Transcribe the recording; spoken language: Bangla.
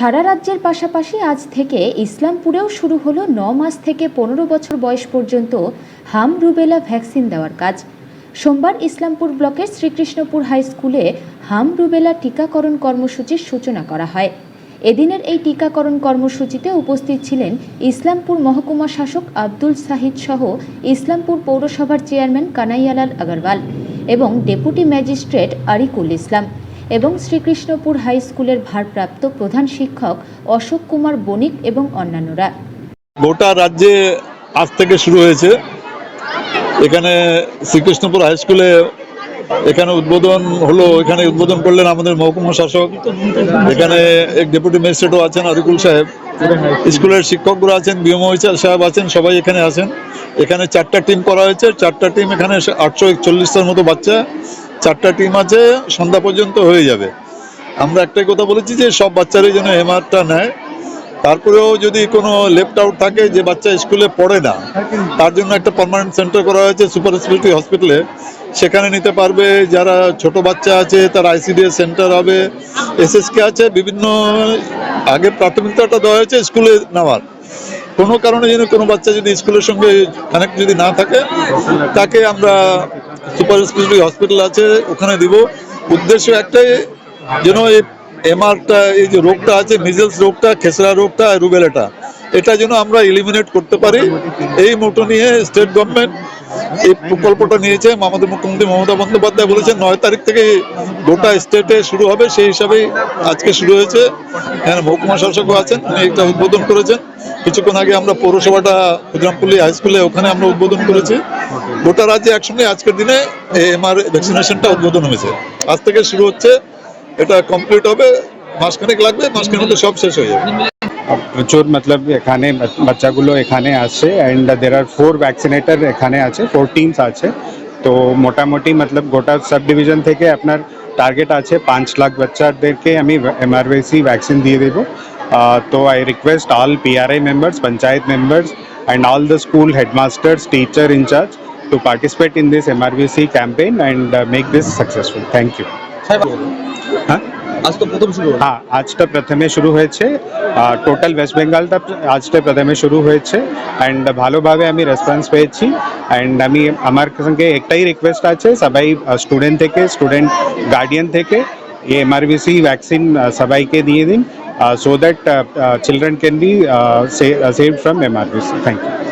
সারা রাজ্যের পাশাপাশি আজ থেকে ইসলামপুরেও শুরু হলো ন মাস থেকে পনেরো বছর বয়স পর্যন্ত হাম রুবেলা ভ্যাকসিন দেওয়ার কাজ। সোমবার ইসলামপুর ব্লকের শ্রীকৃষ্ণপুর হাই স্কুলে হাম রুবেলা টিকাকরণ কর্মসূচির সূচনা করা হয়। এদিনের এই টিকাকরণ কর্মসূচিতে উপস্থিত ছিলেন ইসলামপুর মহকুমা শাসক আব্দুল সাহিদ সহ ইসলামপুর পৌরসভার চেয়ারম্যান কানাইয়ালাল আগরওয়াল এবং ডেপুটি ম্যাজিস্ট্রেট আরিকুল ইসলাম। এবং শ্রীকৃষ্ণপুর হাই স্কুলের ভারপ্রাপ্ত প্রধান শিক্ষক অশোক কুমার বণিক এবং অন্যান্যরা। গোটা রাজ্যে আজ থেকে শুরু হয়েছে। এখানে শ্রীকৃষ্ণপুর হাই স্কুলে এখানে উদ্বোধন হলো, এখানে উদ্বোধন করলেন আমাদের মহকুমা শাসক। এখানে এক ডেপুটি ম্যাজিস্ট্রেটও আছেন আরিকুল সাহেব। স্কুলের শিক্ষকগুলো আছেন বিএমওইচার সাহেব আছেন, সবাই এখানে আছেন। এখানে চারটা টিম করা হয়েছে, চারটা টিম এখানে আটশো একচল্লিশটার মতো বাচ্চা। চারটা টিম আছে, সন্ধ্যা পর্যন্ত হয়ে যাবে। আমরা একটাই কথা বলেছি যে সব বাচ্চারাই যেন এমআরটা নেয়। তারপরেও যদি কোনো লেফট আউট থাকে, যে বাচ্চা স্কুলে পড়ে না, তার জন্য একটা পারমানেন্ট সেন্টার করা হয়েছে সুপার স্পেশালিটি হসপিটালে সেখানে নিতে পারবে যারা ছোট বাচ্চা আছে, তার আইসিডিএস সেন্টার হবে এসএসকে আছে, বিভিন্ন আগে প্রাথমিকতাটা দেওয়া হয়েছে স্কুলে নেওয়ার। কোনো কারণে যেন কোনো বাচ্চা যদি স্কুলের সঙ্গে কানেক্ট যদি না থাকে, তাকে আমরা সুপার স্পেশালিটি হসপিটাল আছে, ওখানে দিব। উদ্দেশ্য একটাই, যেন এই এমআরটা এই যে রোগটা আছে মিজেলস রোগটা, খেসরা রোগটা রুবেলাটা এটা যেন আমরা এলিমিনেট করতে পারি। এই মোটো নিয়ে স্টেট গভর্নমেন্ট এই প্রকল্পটা নিয়েছে। আমাদের মুখ্যমন্ত্রী মমতা বন্দ্যোপাধ্যায় বলেছেন, নয় তারিখ থেকে গোটা স্টেটে শুরু হবে, সেই হিসাবেই আজকে শুরু হয়েছে। এখানে মহকুমা শাসকও আছেন, উনি এটা উদ্বোধন করেছেন। কিছুক্ষণ আগে আমরা পৌরসভাটা ক্ষুদ্রামপল্লী হাই স্কুলে ওখানে আমরা উদ্বোধন করেছি। গোটা রাজ্যে একসঙ্গে আজকের দিনে এমআর ভ্যাকসিনেশনটা উদ্বোধন হয়েছে। আজ থেকে শুরু হচ্ছে, এটা কমপ্লিট হবে, মাসখানেক লাগবে, মাসখানেক মধ্যে সব শেষ হয়ে যাবে। প্রচুর মতলব এখানে বাচ্চাগুলো এখানে আছে and there are four vaccinators এখানে আছে ফোর টিমস আছে তো মোটামুটি মতলব গোটা সাব ডিভিশন থেকে আপনার টার্গেট আছে পাঁচ লাখ বাচ্চাদেরকে আমি এমআরভিসি ভ্যাকসিন দিয়ে দেবো আহ, তো I request all PRI members panchayat members and all the school headmasters teacher incharge to participate in this MRVC campaign and uh, make this successful. Thank you. হ্যাঁ আজ তো প্রথম শুরু হলো হ্যাঁ আজটা প্রথমে শুরু হয়েছে টোটাল ওয়েস্ট বেঙ্গলটা আজটা প্রথমে শুরু হয়েছে অ্যান্ড ভালোভাবে আমি রেসপন্স পেয়েছি অ্যান্ড আমি আমার সঙ্গে একটাই রিকোয়েস্ট আছে সবাই স্টুডেন্ট থেকে স্টুডেন্ট গার্ডিয়ান থেকে এই এমআরভিসি ভ্যাকসিন সবাইকে দিয়ে দিন so that children can be save from MRVC thank you